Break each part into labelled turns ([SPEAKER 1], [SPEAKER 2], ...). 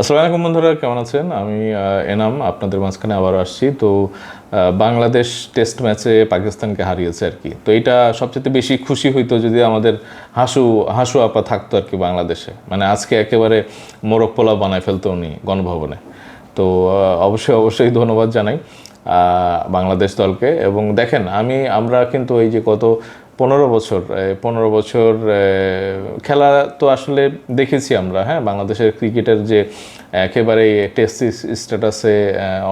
[SPEAKER 1] আসসালামু আলাইকুম বন্ধুরা, কেমন আছেন? আমি এনাম, আপনাদের মাঝখানে আবার আসছি। তো বাংলাদেশ টেস্ট ম্যাচে পাকিস্তানকে হারিয়েছে আর কি। তো এটা সবচেয়ে বেশি খুশি হইতো যদি আমাদের হাসু হাসু আপা থাকতো আর কি বাংলাদেশে। মানে আজকে একেবারে মোরগ পোলাও বানায় ফেলতো উনি গণভবনে। তো অবশ্যই অবশ্যই ধন্যবাদ জানাই বাংলাদেশ দলকে। এবং দেখেন, আমি, আমরা কিন্তু এই যে গত পনেরো বছর পনেরো বছর খেলা তো আসলে দেখেছি আমরা হ্যাঁ? বাংলাদেশের ক্রিকেটের যে একেবারে টেস্ট স্ট্যাটাসে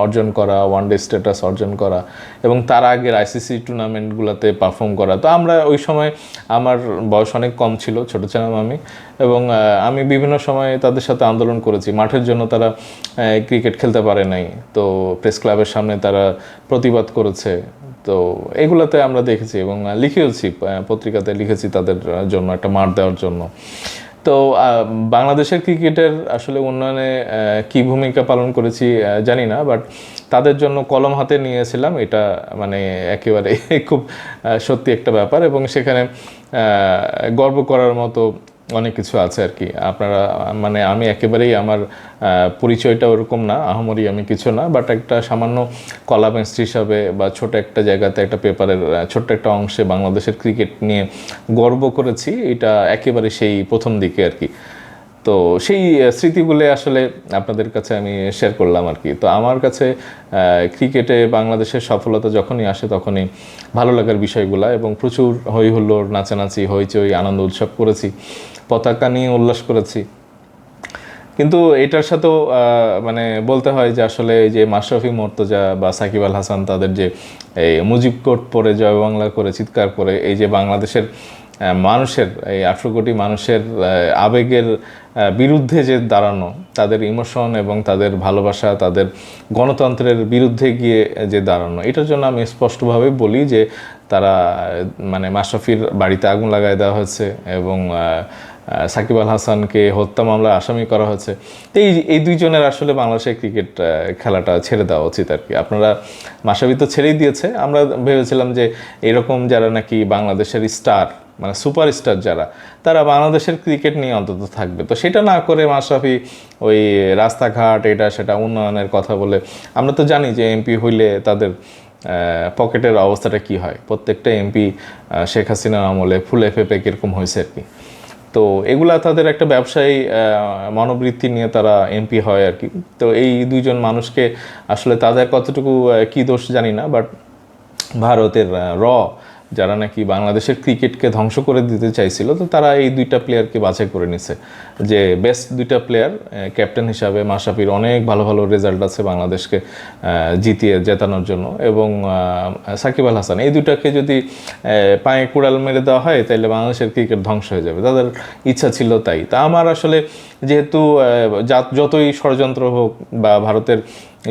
[SPEAKER 1] অর্জন করা ওয়ান ডে স্ট্যাটাস অর্জন করা এবং তার আগের আইসিসি টুর্নামেন্টগুলোতে পারফর্ম করা। তো আমরা ওই সময় আমার বয়স অনেক কম ছিল, ছোটো ছিলাম আমি এবং আমি বিভিন্ন সময় তাদের সাথে আন্দোলন করেছি। মাঠের জন্য তারা ক্রিকেট খেলতে পারে নাই। তো প্রেস ক্লাবের সামনে তারা প্রতিবাদ করেছে। তো এগুলোতে আমরা দেখেছি এবং লিখেওছি পত্রিকাতে লিখেছি তাদের জন্য একটা মার দেওয়ার জন্য। তো বাংলাদেশের ক্রিকেটের আসলে উন্নয়নে কি ভূমিকা পালন করেছি জানি না বাট তাদের জন্য কলম হাতে নিয়েছিলাম। এটা মানে একেবারে খুব সত্যি একটা ব্যাপার এবং সেখানে গর্ব করার মতো অনেক কিছু আছে আর কি। আপনারা মানে আমি একেবারেই আমার পরিচয়টা ওরকম না, আহমরি আমি কিছু না বাট একটা সামান্য কলামিস্ট হিসাবে বা ছোট একটা জায়গাতে একটা পেপারের ছোট্ট একটা অংশে বাংলাদেশের ক্রিকেট নিয়ে গর্ব করেছি, এটা একেবারে সেই প্রথম দিকে আর কি। তো সেই স্মৃতিগুলো আসলে আপনাদের কাছে আমি শেয়ার করলাম আর কি। তো আমার কাছে ক্রিকেটে বাংলাদেশের সফলতা যখনই আসে তখনই ভালো লাগার বিষয়গুলো এবং প্রচুর হই হুল্লোড়, নাচানাচি, হইচই, আনন্দ উৎসব করেছি। পতাকা নিয়ে উল্লাস করেছি। কিন্তু এটার সাথেও মানে বলতে হয় যে আসলে এই যে মাশরাফি মর্তজা বা সাকিব আল হাসান তাদের যে এই মুজিব কোট পরে জয় বাংলা করে, চিৎকার করে, এই যে বাংলাদেশের মানুষের, এই আঠেরো কোটি মানুষের আবেগের বিরুদ্ধে যে দাঁড়ানো, তাদের ইমোশন এবং তাদের ভালোবাসা, তাদের গণতন্ত্রের বিরুদ্ধে গিয়ে যে দাঁড়ানো, এটার জন্য আমি স্পষ্টভাবে বলি যে তারা মানে মাশরাফির বাড়িতে আগুন লাগায় দেওয়া হয়েছে এবং সাকিব আল হাসানকে হত্যা মামলায় আসামি করা হয়েছে। তো এই এই দুইজনের আসলে বাংলাদেশের ক্রিকেট খেলাটা ছেড়ে দেওয়া উচিত আর কি। আপনারা মাসাবি তো ছেড়েই দিয়েছে। আমরা ভেবেছিলাম যে এরকম যারা নাকি বাংলাদেশের স্টার মানে সুপার স্টার যারা, তারা বাংলাদেশের ক্রিকেট নিয়ে অন্তত থাকবে। তো সেটা না করে মাশরাফি ওই রাস্তাঘাট, এটা সেটা উন্নয়নের কথা বলে, আমরা তো জানি যে এমপি হইলে তাদের পকেটের অবস্থাটা কি হয়। প্রত্যেকটা এমপি শেখ হাসিনার আমলে ফুলে ফেপে কীরকম হয়েছে আর কি। তো এগুলা তাদের একটা ব্যবসায়ী মনোবৃত্তি নিয়ে তারা এমপি হয় আর কি। তো এই দুইজন মানুষকে আসলে তাদের কতটুকু কি দোষ জানি না বাট ভারতের র যারা নাকি বাংলাদেশের ক্রিকেটকে ধ্বংস করে দিতে চাইছিল, তো তারা এই দুইটা প্লেয়ারকে বাছাই করে নিছে। যে বেস্ট দুইটা প্লেয়ার ক্যাপ্টেন হিসাবে মাশরাফির অনেক ভালো ভালো রেজাল্ট আছে বাংলাদেশকে জিতিয়ে জেতানোর জন্য। এবং সাকিব আল হাসান, এই দুটাকে যদি পায়ে কুড়াল মেরে দেওয়া হয় তাহলে বাংলাদেশের ক্রিকেট ধ্বংস হয়ে যাবে। তাদের ইচ্ছা ছিল তাই। তা আমার আসলে যেহেতু যতই ষড়যন্ত্র হোক বা ভারতের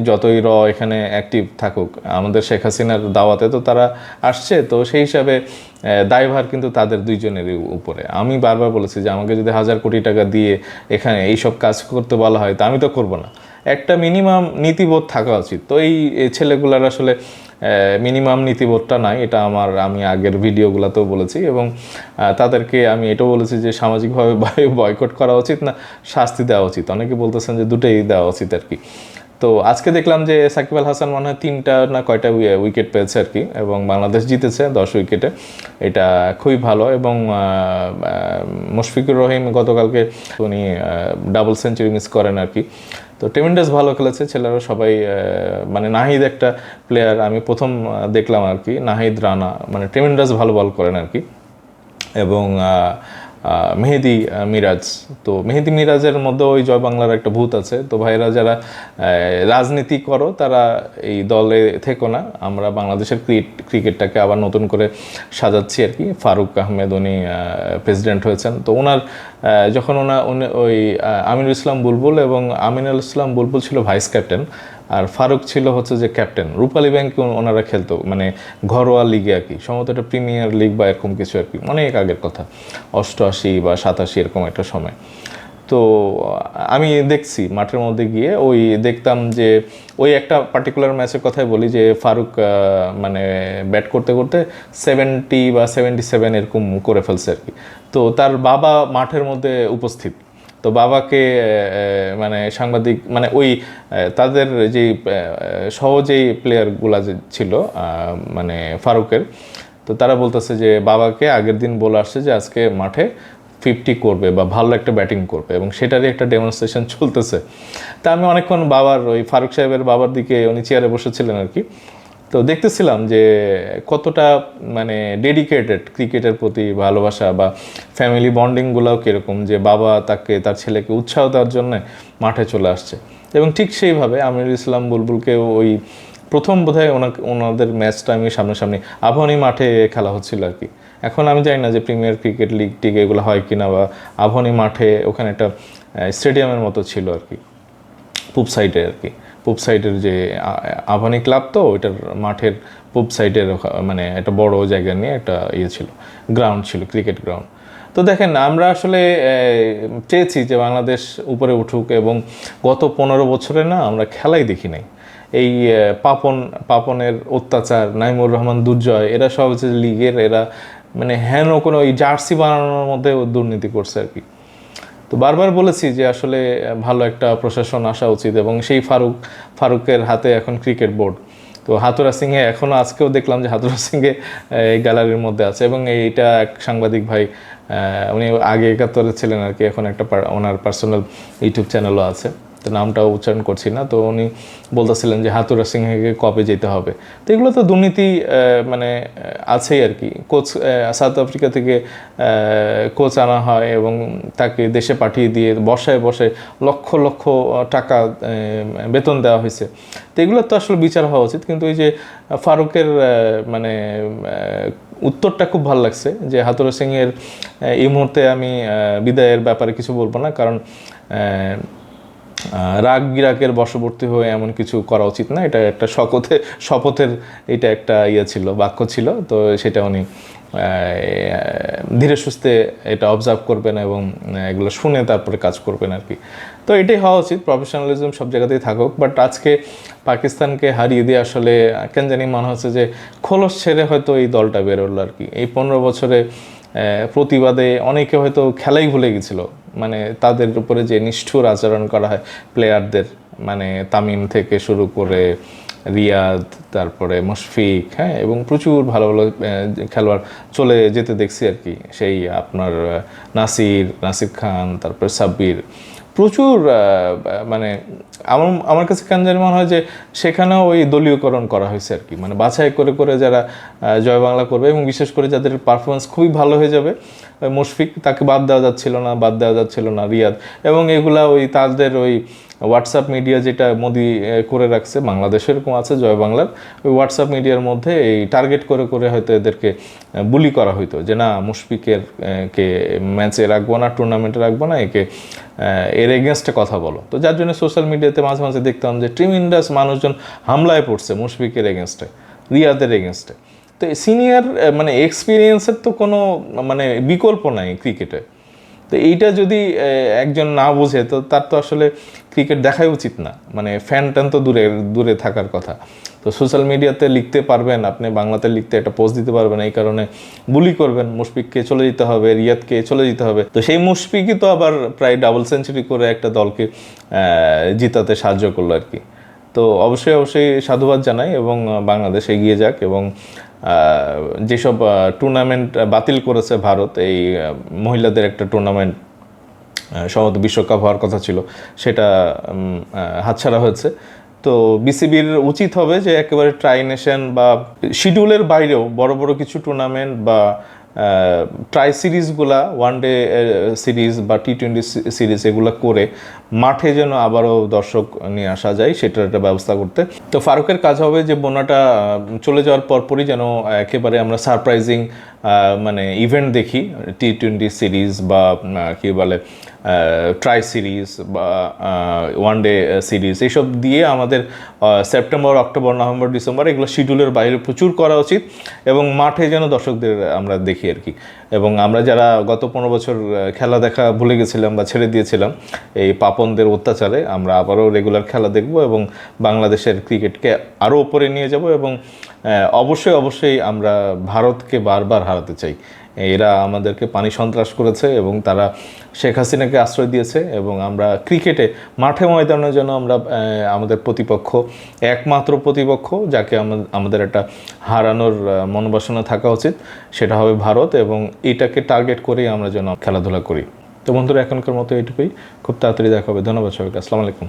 [SPEAKER 1] যতই র এখানে অ্যাক্টিভ থাকুক, আমাদের শেখ হাসিনার দাওয়াতে তো তারা আসছে, তো সেই হিসাবে দায়ভার কিন্তু তাদের দুইজনেরই উপরে। আমি বারবার বলেছি যে আমাকে যদি হাজার কোটি টাকা দিয়ে এখানে এই সব কাজ করতে বলা হয়, তা আমি তো করব না। একটা মিনিমাম নীতিবোধ থাকা উচিত। তো এই ছেলেগুলার আসলে মিনিমাম নীতিবোধটা নাই, এটা আমার, আমি আগের ভিডিওগুলোতেও বলেছি এবং তাদেরকে আমি এটাও বলেছি যে সামাজিকভাবে বয়কট করা উচিত না, শাস্তি দেওয়া উচিত। অনেকে বলতেছেন যে দুটোই দেওয়া উচিত আর কি। তো আজকে দেখলাম যে সাকিব আল হাসান মনে হয় তিনটা না কয়টা উইকেট পেয়েছে আর কি, এবং বাংলাদেশ জিতেছে দশ উইকেটে এটা খুবই ভালো এবং মুশফিকুর রহিম গতকালকে উনি ডাবল সেঞ্চুরি মিস করেন আর কি। তো টেমিন্ডাস ভালো খেলেছে, ছেলেরা সবাই মানে নাহিদ একটা প্লেয়ার আমি প্রথম দেখলাম আর কি, নাহিদ রানা মানে টেমিন্ডাস ভালো বল করেন আর কি। এবং মেহেদি মিরাজ। তো মেহেদি, মিরাজের মধ্যে ওই জয় বাংলার একটা ভূত আছে। তো ভাইরা যারা রাজনীতি করো, তারা এই দলে থেকো না। আমরা বাংলাদেশের ক্রিকেট ক্রিকেটটাকে আবার নতুন করে সাজাচ্ছি আর কি। ফারুক আহমেদ উনি প্রেসিডেন্ট হয়েছেন। তো ওনার যখন ওনা ওই আমিনুল ইসলাম বুলবুল এবং আমিনুল ইসলাম বুলবুল ছিল ভাইস ক্যাপ্টেন আর ফারুক ছিল হচ্ছে যে ক্যাপ্টেন রূপালী ব্যাংকে ওনারা খেলতো? মানে ঘরোয়া লিগে আর কি। সম্ভবত এটা প্রিমিয়ার লিগ বা এরকম কিছু আর কি। অনেক আগের কথা। অষ্টআশি বা সাতাশি এরকম একটা সময়। তো, আমি দেখছি মাঠের মধ্যে গিয়ে ওই দেখতাম যে ওই একটা পার্টিকুলার ম্যাচের কথাই বলি যে ফারুক মানে ব্যাট করতে করতে সেভেন্টি বা সেভেন্টি সেভেন এরকম করে ফেলছে আর কি। তো তার বাবা মাঠের মধ্যে উপস্থিত। তো বাবাকে মানে সাংবাদিক মানে ওই তাদের যে সহজেই প্লেয়ারগুলা যে ছিল মানে ফারুকের, তো তারা বলতেছে যে বাবাকে আগের দিন বলে আসছে যে আজকে মাঠে ফিফটি করবে বা ভালো একটা ব্যাটিং করবে এবং সেটারই একটা ডেমনস্ট্রেশন চলতেছে। তা আমি অনেকক্ষণ বাবার, ওই ফারুক সাহেবের বাবার দিকে, উনি চেয়ারে বসেছিলেন আর কি। তো দেখতেছিলাম যে কতটা মানে ডেডিকেটেড ক্রিকেটের প্রতি ভালোবাসা বা ফ্যামিলি বন্ডিংগুলোও কীরকম যে বাবা তাকে, তার ছেলেকে উৎসাহ দেওয়ার জন্য মাঠে চলে আসছে। এবং ঠিক সেইভাবে আমিরুল ইসলাম বুলবুলকেও ওই প্রথম বোধহয় ওনাকে, ওনাদের ম্যাচটা আমি সামনাসামনি আবাহনী মাঠে খেলা হচ্ছিল আর কি। এখন আমি জানি না যে প্রিমিয়ার ক্রিকেট লিগ টিগ এগুলো হয় কি না বা আবাহনী মাঠে ওখানে একটা স্টেডিয়ামের মতো ছিল আর কি পুব সাইডে আর কি। পূব সাইডের যে, আ- আবাহনী ক্লাব তো, ওইটার মাঠের পূব সাইডের মানে একটা বড় জায়গা নিয়ে একটা ইয়ে ছিল গ্রাউন্ড ছিল ক্রিকেট গ্রাউন্ড তো দেখেন, আমরা আসলে চেয়েছি যে বাংলাদেশ উপরে উঠুক এবং গত পনেরো বছরে না আমরা খেলাই দেখি নাই। এই পাপন, পাপনের অত্যাচার, নাইমুর রহমান দুর্জয়, এরা সব হচ্ছে লিগের, এরা মানে হেন কোনো ওই জার্সি বানানোর মধ্যে দুর্নীতি করছে আর কি। তো বারবার বলেছি যে আসলে ভালো একটা প্রশাসন আসা উচিত এবং সেই ফারুক, ফারুকের হাতে এখন ক্রিকেট বোর্ড। তো হাতুরা সিংহে এখনও আজকেও দেখলাম যে হাতুরা সিংহে এই গ্যালারির মধ্যে আছে এবং এইটা এক সাংবাদিক ভাই উনি আগে একাত্তরে ছিলেন আর কি, এখন একটা ওনার পার্সোনাল ইউটিউব চ্যানেলও আছে। তো নামটাও উচ্চারণ করছি না, তো উনি বলতেছিলেন যে হাতুরা সিংহকে কবে যেতে হবে। তো এগুলো তো দুর্নীতি মানে আছেই আর কি। কোচ সাউথ আফ্রিকা থেকে কোচ আনা হয় এবং তাকে দেশে পাঠিয়ে দিয়ে বসায় বসে লক্ষ লক্ষ টাকা বেতন দেওয়া হয়েছে। তো এগুলো তো আসলে বিচার হওয়া উচিত, কিন্তু এই যে ফারুকের মানে উত্তরটা খুব ভালো লাগছে যে হাতুরা সিংয়ের এই মুহূর্তে আমি বিদায়ের ব্যাপারে কিছু বলব না, কারণ রাগ বিরাগের বশবর্তী হয়ে এমন কিছু করা উচিত না। এটা একটা শপথে, শপথের এটা একটা ইয়ে ছিল, বাক্য ছিল। তো সেটা উনি ধীরে সুস্থে এটা অবজার্ভ করবেন এবং এগুলো শুনে তারপরে কাজ করবেন আর কি। তো এটাই হওয়া উচিত। প্রফেশনালিজম সব জায়গাতেই থাকুক। বাট আজকে পাকিস্তানকে হারিয়ে দিয়ে আসলে কেন জানি মনে হচ্ছে যে খোলস ছেড়ে হয়তো এই দলটা বেরোলো আর কি। এই পনেরো বছরে প্রতিবাদে অনেকে হয়তো খেলাই ভুলে গেছিল। মানে তাদের উপরে যে নিষ্ঠুর আচরণ করা হয় প্লেয়ারদের মানে তামিম থেকে শুরু করে রিয়াদ, তারপরে মুশফিক হ্যাঁ এবং প্রচুর ভালো ভালো খেলোয়াড় চলে যেতে দেখছি আর কি। সেই আপনার নাসির নাসির খান, তারপরে সাব্বির প্রচুর মানে আমার আমার কাছে কেন জানি মনে হয় যে সেখানেও ওই দলীয়করণ করা হয়েছে আর কি। মানে বাছাই করে করে যারা জয় বাংলা করবে এবং বিশেষ করে যাদের পারফরমেন্স খুবই ভালো হয়ে যাবে মুশফিক তাকে বাদ দেওয়া যাচ্ছিল না, বাদ দেওয়া যাচ্ছিল না, রিয়াদ এবং এগুলা ওই তাদের ওই হোয়াটসঅ্যাপ মিডিয়া যেটা মোদি করে রাখছে বাংলাদেশে এরকম আছে, জয় বাংলার, ওই হোয়াটসঅ্যাপ মিডিয়ার মধ্যে এই টার্গেট করে করে হয়তো এদেরকে বুলি করা হইতো যে না, মুশফিকের কে ম্যাচে রাখব না টুর্নামেন্টে রাখব না, একে এর এগেনস্টে কথা বলো। তো যার জন্য সোশ্যাল মিডিয়াতে মাঝে মাঝে দেখতাম যে টিম ইন্ডাস মানুষজন হামলায় পড়ছে মুশফিকের এগেনস্টে রিয়াদের এগেনস্টে তো সিনিয়র মানে এক্সপিরিয়েন্সের তো কোনো মানে বিকল্প নাই ক্রিকেটে তো এইটা যদি একজন না বোঝে, তো তার তো আসলে ক্রিকেট দেখাই উচিত না। মানে ফ্যান ট্যান তো দূরে দূরে থাকার কথা। তো সোশ্যাল মিডিয়াতে লিখতে পারবেন, আপনি বাংলাতে লিখতে একটা পোস্ট দিতে পারবেন, এই কারণে বুলি করবেন, মুশফিককে চলে যেতে হবে, রিয়াদকে চলে যেতে হবে। তো সেই মুশফিকই তো আবার প্রায় ডাবল সেঞ্চুরি করে একটা দলকে জিতাতে সাহায্য করল আর কি। তো অবশ্যই অবশ্যই সাধুবাদ জানাই এবং বাংলাদেশ এগিয়ে যাক এবং যেসব টুর্নামেন্ট বাতিল করেছে ভারত, এই মহিলাদের একটা টুর্নামেন্ট সম্ভবত বিশ্বকাপ হওয়ার কথা ছিল, সেটা হাতছাড়া হয়েছে। তো বিসিবির উচিত হবে যে একেবারে ট্রাই নেশন বা শিডিউলের বাইরেও বড় বড় কিছু টুর্নামেন্ট বা ট্রাই সিরিজগুলা ওয়ান ডে সিরিজ বা টি টোয়েন্টি সিরিজ এগুলো করে মাঠে যেন আবারও দর্শক নিয়ে আসা যায়, সেটার একটা ব্যবস্থা করতে। তো ফারুকের কাজ হবে যে বোনাটা চলে যাওয়ার পরপরই যেন একেবারে আমরা সারপ্রাইজিং মানে ইভেন্ট দেখি টি টোয়েন্টি সিরিজ বা কি বলে ট্রাই সিরিজ বা ওয়ান ডে সিরিজ এইসব দিয়ে আমাদের সেপ্টেম্বর অক্টোবর নভেম্বর ডিসেম্বর এগুলো শিডিউলের বাইরে প্রচুর করা উচিত এবং মাঠে যেন দর্শকদের আমরা দেখি আর কি। এবং আমরা যারা গত পনেরো বছর খেলা দেখা ভুলে গেছিলাম বা ছেড়ে দিয়েছিলাম, এই পাপনদের অত্যাচারে আমরা আবারও রেগুলার খেলা দেখব এবং বাংলাদেশের ক্রিকেটকে আরও উপরে নিয়ে যাব এবং অবশ্যই অবশ্যই আমরা ভারতকে বারবার হারাতে চাই। এরা আমাদেরকে পানি সন্ত্রাস করেছে এবং তারা শেখ হাসিনাকে আশ্রয় দিয়েছে এবং আমরা ক্রিকেটে মাঠে ময়দানের জন্য আমরা আমাদের প্রতিপক্ষ, একমাত্র প্রতিপক্ষ যাকে আমাদের একটা হারানোর মনোবাসনা থাকা উচিত, সেটা হবে ভারত এবং এটাকে টার্গেট করেই আমরা যেন খেলাধুলা করি। তো বন্ধুরা, এখনকার মতো এইটুকুই। খুব তাড়াতাড়ি দেখা হবে। ধন্যবাদ সবাইকে। আসসালামু আলাইকুম।